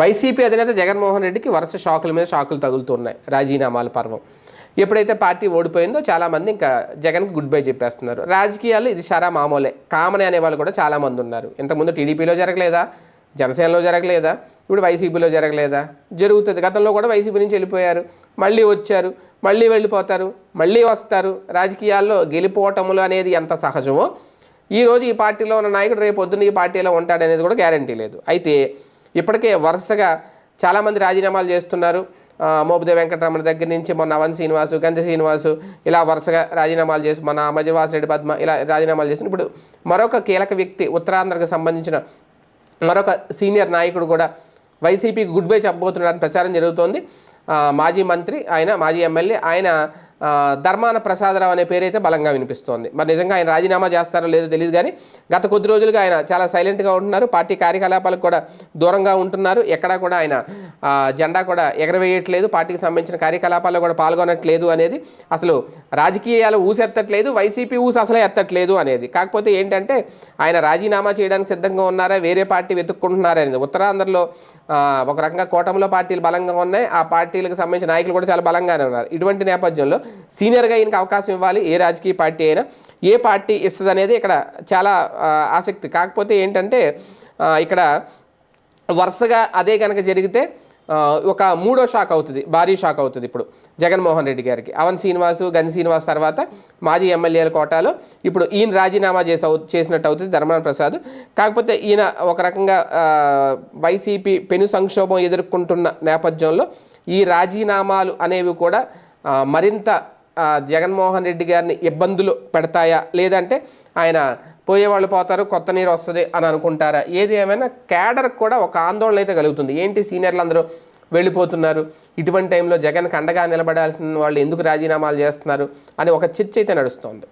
YCP అధినేత జగన్మోహన్ రెడ్డికి వరుస షాకుల మీద షాకులు తగులుతున్నాయి. రాజీనామాల పర్వం. ఎప్పుడైతే పార్టీ ఓడిపోయిందో చాలామంది ఇంకా జగన్కి గుడ్ బై చెప్పేస్తున్నారు. రాజకీయాల్లో ఇది షరా మామూలే. కామనే అనేవాళ్ళు కూడా చాలామంది ఉన్నారు. ఇంతకుముందు టీడీపీలో జరగలేదా? జనసేనలో జరగలేదా? ఇప్పుడు వైసీపీలో జరగలేదా? జరుగుతుంది. గతంలో కూడా వైసీపీ నుంచి వెళ్ళిపోయారు. మళ్ళీ వచ్చారు. మళ్ళీ వెళ్ళిపోతారు. మళ్ళీ వస్తారు. రాజకీయాల్లో గెలిపోవటములు అనేది ఎంత సహజమో ఈ రోజు ఈ పార్టీలో ఉన్న నాయకుడు రేపు పొద్దున్న ఈ పార్టీలో ఉంటాడనేది కూడా గ్యారంటీ లేదు. అయితే ఇప్పటికే వరుసగా చాలామంది రాజీనామాలు చేస్తున్నారు. ఆ, మోపుదే వెంకటరమణ దగ్గర నుంచి మొన్న అవన్ శ్రీనివాసు గంధ శ్రీనివాసు ఇలా వరుసగా రాజీనామాలు చేసి మన అమజవాస్ రెడ్డి పద్మ ఇలా రాజీనామాలు చేసిన ఇప్పుడు మరొక కీలక వ్యక్తి ఉత్తరాంధ్రకు సంబంధించిన మరొక సీనియర్ నాయకుడు కూడా వైసీపీకి గుడ్ బై చెప్పబోతున్నాడని ప్రచారం జరుగుతోంది. మాజీ మంత్రి ఆయన మాజీ ఎమ్మెల్యే ఆయన ధర్మాన ప్రసాదరావు అనే పేరైతే బలంగా వినిపిస్తోంది. మరి నిజంగా ఆయన రాజీనామా చేస్తారో లేదో తెలియదు కానీ గత కొద్ది రోజులుగా ఆయన చాలా సైలెంట్గా ఉంటున్నారు. పార్టీ కార్యకలాపాలకు కూడా దూరంగా ఉంటున్నారు. ఎక్కడా కూడా ఆయన జెండా కూడా ఎగరవేయట్లేదు. పార్టీకి సంబంధించిన కార్యకలాపాల్లో కూడా పాల్గొనట్లేదు అనేది అసలు రాజకీయాలు ఊసెత్తట్లేదు. వైసీపీ ఊసు అసలే ఎత్తట్లేదు అనేది. కాకపోతే ఏంటంటే ఆయన రాజీనామా చేయడానికి సిద్ధంగా ఉన్నారా? వేరే పార్టీ వెతుక్కుంటున్నారా అనేది. ఉత్తరాంధ్రలో ఒక రకంగా కోటంలో పార్టీలు బలంగా ఉన్నాయి. ఆ పార్టీలకు సంబంధించిన నాయకులు కూడా చాలా బలంగానే ఉన్నారు. ఇటువంటి నేపథ్యంలో సీనియర్గా ఈయనకి అవకాశం ఇవ్వాలి ఏ రాజకీయ పార్టీ అయినా. ఏ పార్టీ ఇస్తుంది అనేది ఇక్కడ చాలా ఆసక్తి. కాకపోతే ఏంటంటే ఇక్కడ వరుసగా అదే కనుక జరిగితే ఒక మూడో షాక్ అవుతుంది భారీ షాక్ అవుతుంది ఇప్పుడు జగన్మోహన్ రెడ్డి గారికి. అవన్ శ్రీనివాసు గని శ్రీనివాస్ తర్వాత మాజీ ఎమ్మెల్యేల కోటాలో ఇప్పుడు ఈయన రాజీనామా చేసి అవు- చేసినట్టు అవుతుంది ధర్మాన ప్రసాద్. కాకపోతే ఈయన ఒక రకంగా వైసీపీ పెను సంక్షోభం ఎదుర్కొంటున్న నేపథ్యంలో ఈ రాజీనామాలు అనేవి కూడా మరింత జగన్మోహన్ రెడ్డి గారిని ఇబ్బందులు పెడతాయా? లేదంటే ఆయన పోయేవాళ్ళు పోతారు కొత్త నీరు వస్తుంది అని అనుకుంటారా? ఏది ఏమైనా క్యాడర్ కూడా ఒక ఆందోళన అయితే కలుగుతుంది. ఏంటి సీనియర్లు అందరూ వెళ్ళిపోతున్నారు? ఇటువంటి టైంలో జగన్కి అండగా నిలబడాల్సిన వాళ్ళు ఎందుకు రాజీనామాలు చేస్తున్నారు? అని ఒక చర్చ అయితే నడుస్తోంది.